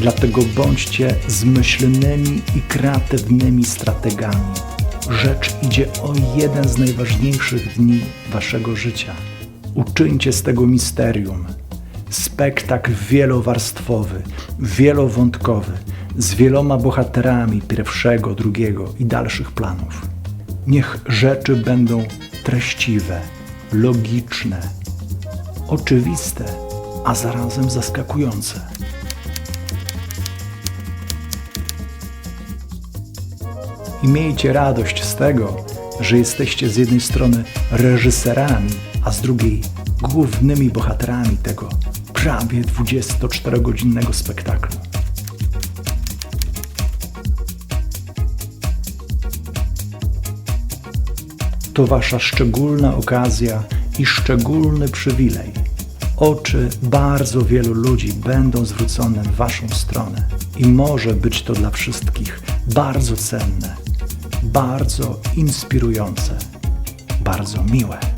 Dlatego bądźcie zmyślnymi i kreatywnymi strategami. Rzecz idzie o jeden z najważniejszych dni waszego życia. Uczyńcie z tego misterium. Spektakl wielowarstwowy, wielowątkowy, z wieloma bohaterami pierwszego, drugiego i dalszych planów. Niech rzeczy będą treściwe, logiczne, oczywiste, a zarazem zaskakujące. I miejcie radość z tego, że jesteście z jednej strony reżyserami, a z drugiej głównymi bohaterami tego prawie 24-godzinnego spektaklu. To wasza szczególna okazja i szczególny przywilej. Oczy bardzo wielu ludzi będą zwrócone w waszą stronę i może być to dla wszystkich bardzo cenne, bardzo inspirujące, bardzo miłe.